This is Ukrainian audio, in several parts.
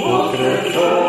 我的歌。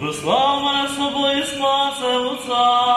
прослав мене собою, спасе Отця.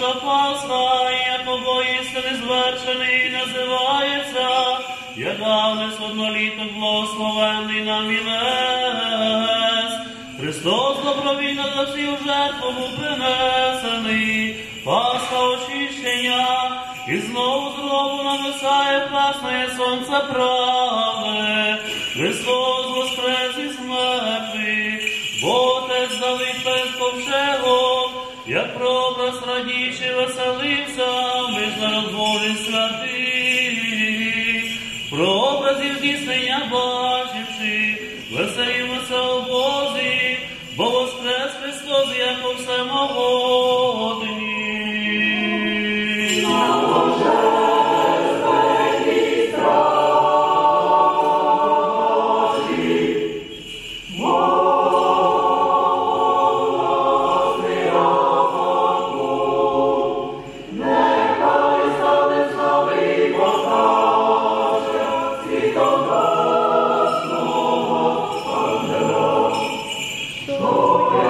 Наша Пасха, і як воістини звершений називається, як Агнець одноліток благословенний нам і нес. Христос добровільно за всю жертву був принесений, Пасха очищення, і знову знову нависає красне сонце правди. Христос воскрес із мертвих, бо Отець перед ковчегом, як прообраз радічий веселився, між народ Божий святий. Прообразів здійснення бачивши, веселімося у Бозі, бо воскрес Христос, як всемогутній. Lord.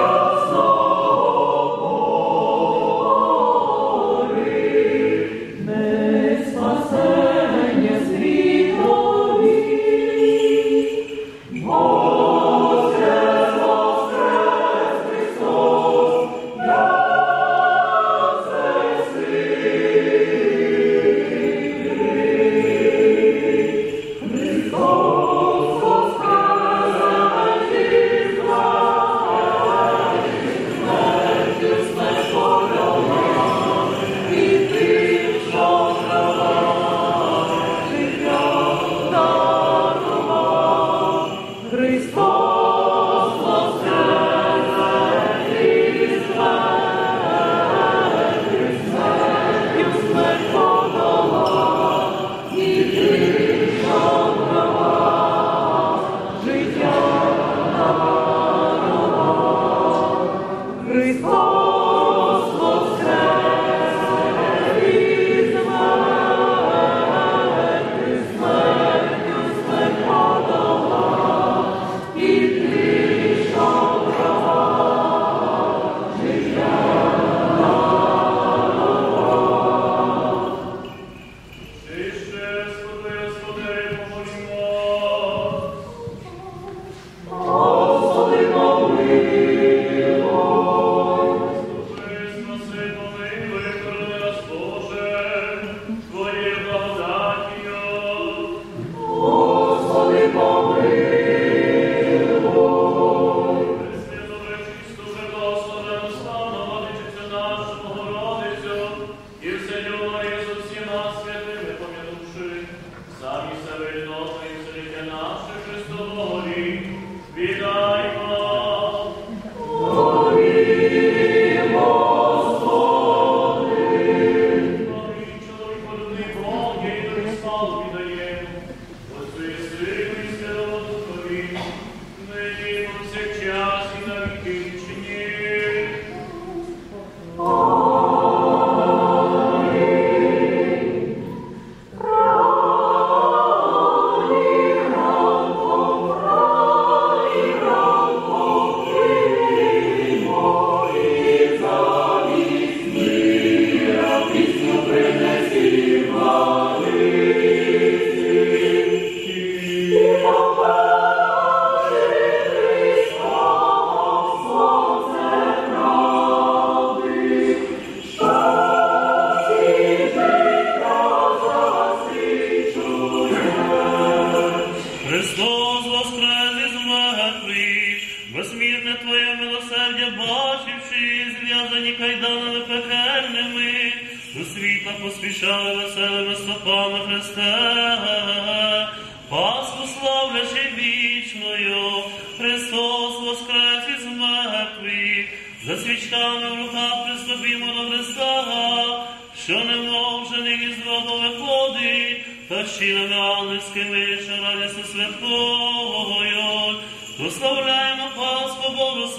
бачивши, зв'язані кайданами пекельними, до світла поспішали веселими стопами Христа, Пасху славлячи вічною, Христос воскрес із мертвих, за свічками в руках приступімо до Христа, що немов жених з гробу виходить, та щирими ангельськими, що радістю святкою, прославляємо Пасху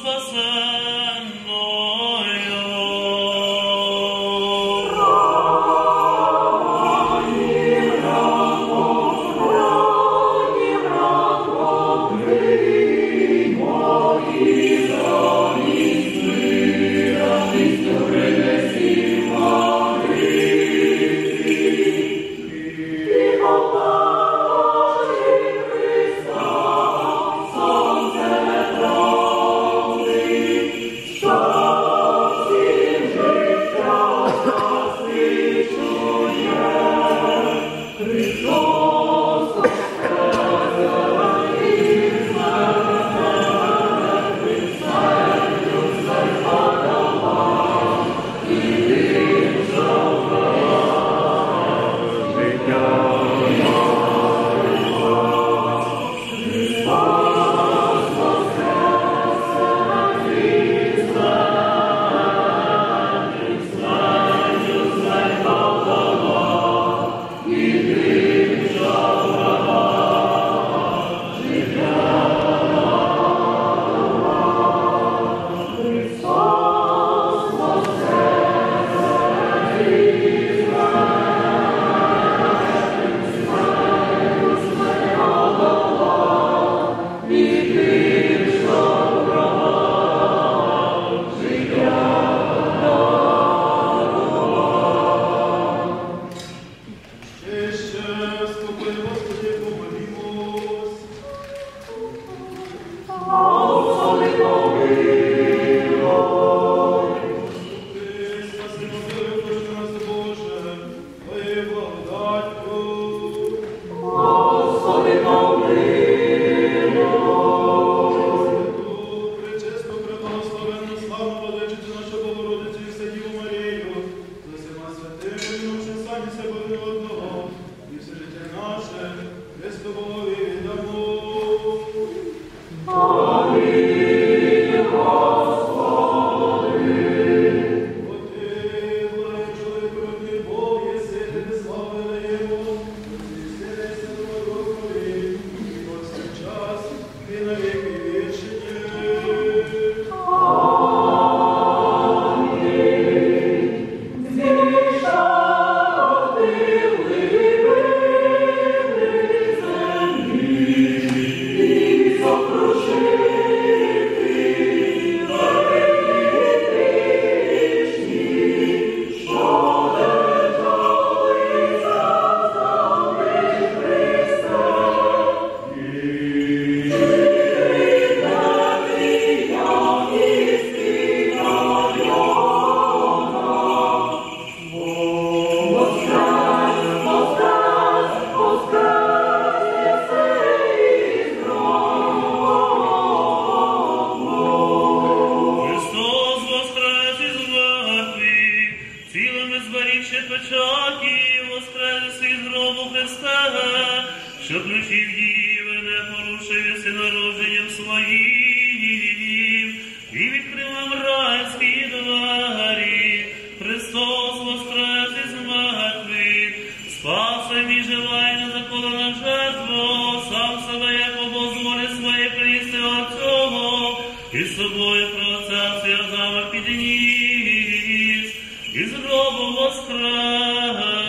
المصطفى і з собою про це святами підніс, і з гробу воскресив.